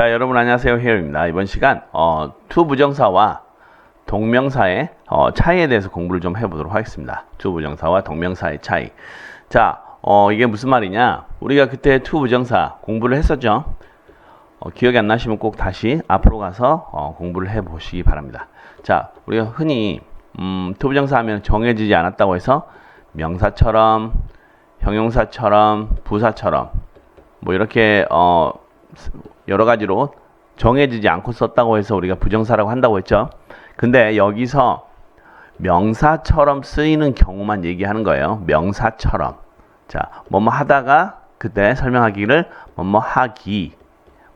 자, 여러분 안녕하세요. 헤어입니다. 이번 시간 어, 투 부정사와 동명사의 어, 차이에 대해서 공부를 좀 해보도록 하겠습니다. 투 부정사와 동명사의 차이. 자, 어, 이게 무슨 말이냐? 우리가 그때 투 부정사 공부를 했었죠. 어, 기억이 안 나시면 꼭 다시 앞으로 가서 어, 공부를 해보시기 바랍니다. 자, 우리가 흔히 음, 투 부정사 하면 정해지지 않았다고 해서 명사처럼, 형용사처럼, 부사처럼 뭐 이렇게 어, 여러 가지로 정해지지 않고 썼다고 해서 우리가 부정사라고 한다고 했죠. 근데 여기서 명사처럼 쓰이는 경우만 얘기하는 거예요. 명사처럼. 자, 뭐뭐 하다가 그때 설명하기를 뭐뭐 하기,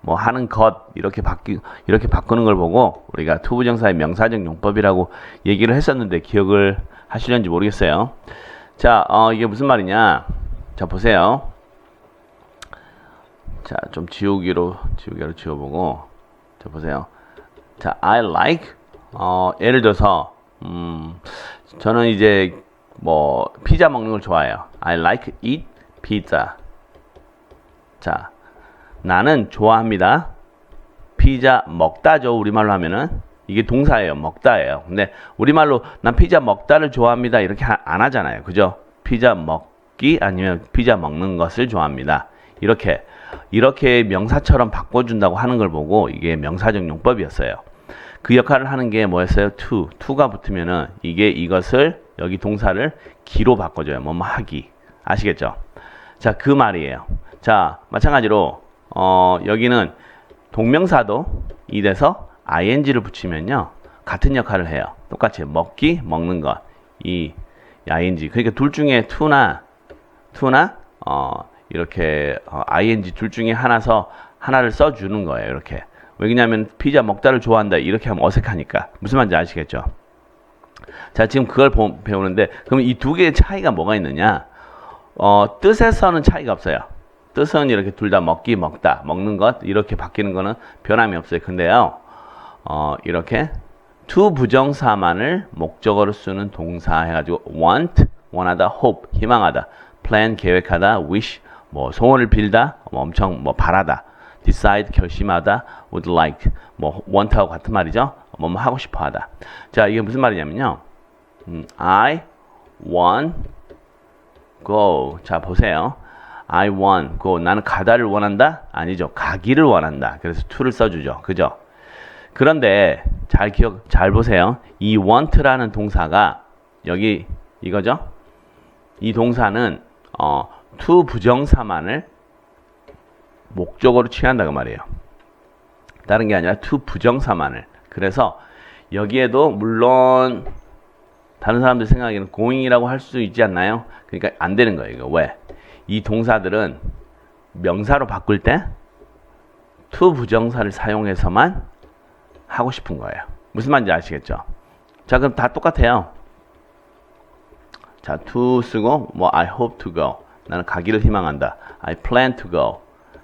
뭐 하는 것 이렇게 바뀌 이렇게 바꾸는 걸 보고 우리가 투부정사의 명사적 용법이라고 얘기를 했었는데 기억을 하시는지 모르겠어요. 자, 어, 이게 무슨 말이냐? 자, 보세요. 자, 좀 지우기로 지우개로 지워보고 자 보세요. 자, I like 어 예를 들어서 음 저는 이제 뭐 피자 먹는 걸 좋아해요. I like eat pizza. 자, 나는 좋아합니다. 피자 먹다죠. 우리말로 하면은 이게 동사예요. 먹다예요. 근데 우리말로 난 피자 먹다를 좋아합니다. 이렇게 하- 안 하잖아요. 그죠? 피자 먹기 아니면 피자 먹는 것을 좋아합니다. 이렇게 이렇게 명사처럼 바꿔준다고 하는 걸 보고 이게 명사적 용법이었어요. 그 역할을 하는 게 뭐였어요? to. to가 붙으면은 이게 이것을 여기 동사를 기로 바꿔줘요. 뭐뭐 하기. 아시겠죠? 자, 그 말이에요. 자, 마찬가지로 어, 여기는 동명사도 이래서 ing를 붙이면요. 같은 역할을 해요. 똑같이 먹기, 먹는 것. 이 ing. 그러니까 둘 중에 to나 to나 어, 이렇게 어, ing 둘 중에 하나서 하나를 써주는 거예요. 이렇게. 왜냐하면 피자 먹다를 좋아한다 이렇게 하면 어색하니까 무슨 말인지 아시겠죠? 자 지금 그걸 보- 배우는데 그럼 이 두 개의 차이가 뭐가 있느냐? 어, 뜻에서는 차이가 없어요. 뜻은 이렇게 둘 다 먹기 먹다 먹는 것 이렇게 바뀌는 거는 변함이 없어요. 근데요 어, 이렇게 to 부정사만을 목적어로 쓰는 동사 해가지고 want 원하다 hope 희망하다 plan 계획하다 wish 뭐 소원을 빌다 뭐 엄청 뭐 바라다 decide 결심하다 would like 뭐 want하고 같은 말이죠. 뭐 뭐 하고 싶어하다. 자 이게 무슨 말이냐면요. 음, I want go. 자 보세요. I want go. 나는 가다를 원한다? 아니죠. 가기를 원한다. 그래서 to를 써주죠. 그죠? 그런데 잘 기억 잘 보세요. 이 want라는 동사가 여기 이거죠? 이 동사는 어, to 부정사만을 목적어로 취한다고 말이에요. 다른 게 아니라 to 부정사만을. 그래서 여기에도 물론 다른 사람들 생각에는 going이라고 할 수 있지 않나요? 그러니까 안 되는 거예요. 이거 왜? 이 동사들은 명사로 바꿀 때 to 부정사를 사용해서만 하고 싶은 거예요. 무슨 말인지 아시겠죠? 자, 그럼 다 똑같아요. 자, to 쓰고 뭐 I hope to go. 나는 가기를 희망한다. I plan to go.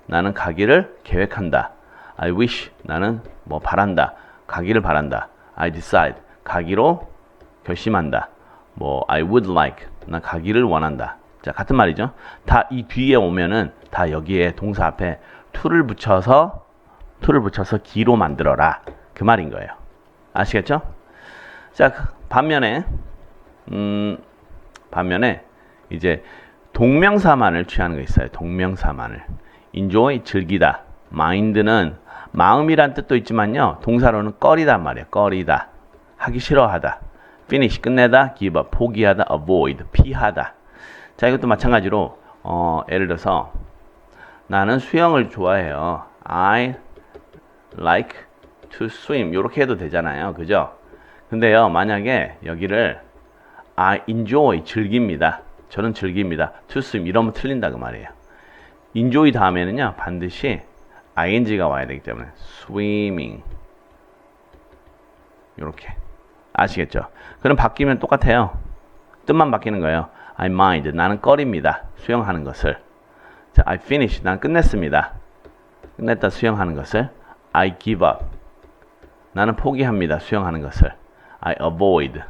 나는 가기를 계획한다. I wish. 나는 뭐 바란다. 가기를 바란다. I decide. 가기로 결심한다. 뭐 I would like. 난 가기를 원한다. 자, 같은 말이죠. 다 이 뒤에 오면은 다 여기에 동사 앞에 to를 붙여서 to를 붙여서 기로 만들어라. 그 말인 거예요. 아시겠죠? 자, 그 반면에 음 반면에 이제 동명사만을 취하는 거 있어요. 동명사만을. enjoy 즐기다. mind는 마음이란 뜻도 있지만요. 동사로는 꺼리단 말이에요. 꺼리다. 하기 싫어하다. finish 끝내다. give up 포기하다. avoid 피하다. 자, 이것도 마찬가지로 어, 예를 들어서 나는 수영을 좋아해요. I like to swim. 이렇게 해도 되잖아요. 그죠? 근데요. 만약에 여기를 I enjoy 즐깁니다. 저는 즐깁니다. swim 이러면 틀린다 그 말이에요. enjoy 다음에는요 반드시 ing가 와야 되기 때문에 swimming 이렇게 아시겠죠? 그럼 바뀌면 똑같아요. 뜻만 바뀌는 거예요. I mind 나는 꺼립니다. 수영하는 것을. 자, I finish 난 끝냈습니다. 끝냈다 수영하는 것을. I give up 나는 포기합니다. 수영하는 것을. I avoid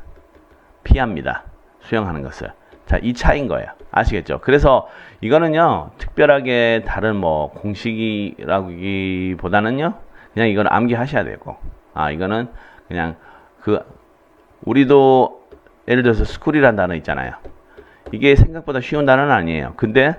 피합니다. 수영하는 것을. 자, 이 차이인 거예요. 아시겠죠? 그래서 이거는요, 특별하게 다른 뭐 공식이라기보다는요, 그냥 이건 암기하셔야 되고, 아, 이거는 그냥 그, 우리도 예를 들어서 스쿨이라는 단어 있잖아요. 이게 생각보다 쉬운 단어는 아니에요. 근데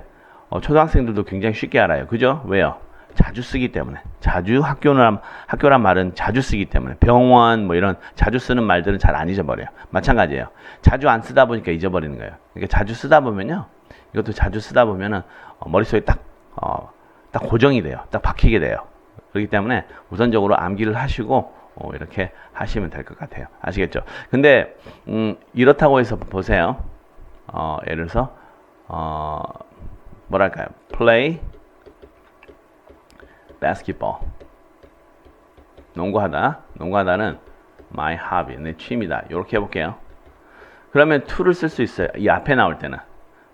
어, 초등학생들도 굉장히 쉽게 알아요. 그죠? 왜요? 자주 쓰기 때문에. 자주 학교란, 학교란 말은 자주 쓰기 때문에. 병원, 뭐 이런 자주 쓰는 말들은 잘 안 잊어버려요. 마찬가지예요. 자주 안 쓰다 보니까 잊어버리는 거예요. 그러니까 자주 쓰다 보면요. 이것도 자주 쓰다 보면은 어, 머릿속에 딱, 어, 딱 고정이 돼요. 딱 박히게 돼요. 그렇기 때문에 우선적으로 암기를 하시고 어, 이렇게 하시면 될 것 같아요. 아시겠죠? 근데, 음, 이렇다고 해서 보세요. 어, 예를 들어서, 어, 뭐랄까요? play basketball. 농구하다. 농구하다는 my hobby, 내 취미다. 이렇게 해볼게요. 그러면 to를 쓸 수 있어요. 이 앞에 나올 때는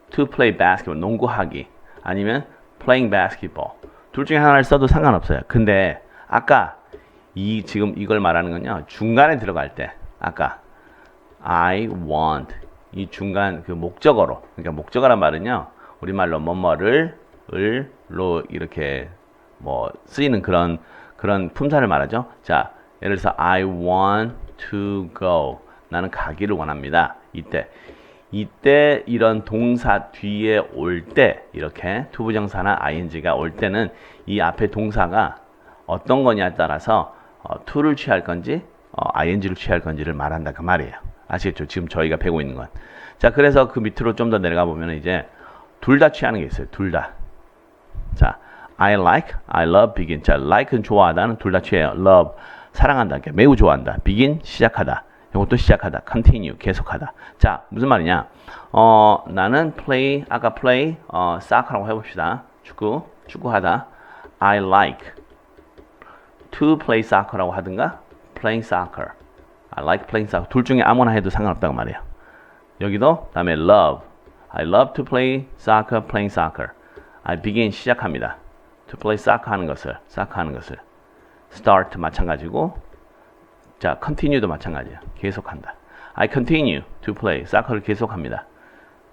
to play basketball, 농구하기 아니면 playing basketball. 둘 중에 하나를 써도 상관없어요. 근데 아까 이 지금 이걸 말하는 건요. 중간에 들어갈 때 아까 I want 이 중간 그 목적어로 그러니까 목적어란 말은요. 우리말로 뭐뭐를 을로 이렇게 뭐 쓰이는 그런 그런 품사를 말하죠. 자, 예를 들어서 I want to go. 나는 가기를 원합니다. 이때 이때 이런 동사 뒤에 올 때 이렇게 투부정사나 ing가 올 때는 이 앞에 동사가 어떤 거냐에 따라서 어, to를 취할 건지 어, ing를 취할 건지를 말한다 그 말이에요. 아시겠죠? 지금 저희가 배우고 있는 건. 자, 그래서 그 밑으로 좀 더 내려가 보면 이제 둘 다 취하는 게 있어요. 둘 다. 자, I like, I love, begin. 자, like는 좋아하다는 둘 다 취해요. love, 사랑한다. 그러니까 매우 좋아한다. begin, 시작하다. 이것도 시작하다. continue, 계속하다. 자, 무슨 말이냐? 어, 나는 play, 아까 play, 어, soccer라고 해봅시다. 축구, 축구하다. I like to play soccer라고 하든가, playing soccer. I like playing soccer. 둘 중에 아무나 해도 상관없다고 말이에요. 여기도 다음에 love. I love to play soccer, playing soccer. I begin 시작합니다. To play soccer 하는 것을, soccer 하는 것을. start 마찬가지고, 자, continue도 마찬가지예요. 계속한다. I continue to play soccer를 계속합니다.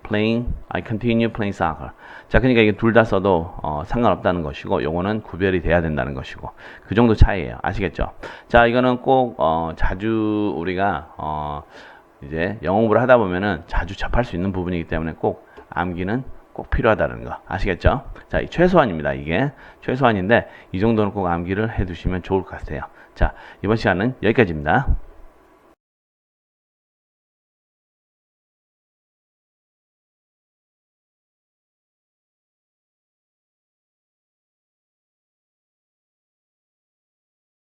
playing, I continue playing soccer. 자, 그러니까 이게 둘 다 써도 어, 상관없다는 것이고, 요거는 구별이 돼야 된다는 것이고, 그 정도 차이예요. 아시겠죠? 자, 이거는 꼭 어, 자주 우리가 어, 이제 영어 공부를 하다 보면은 자주 접할 수 있는 부분이기 때문에 꼭 암기는 꼭 필요하다는 거 아시겠죠? 자, 이 최소한입니다. 이게 최소한인데 이 정도는 꼭 암기를 해두시면 좋을 것 같아요. 자, 이번 시간은 여기까지입니다.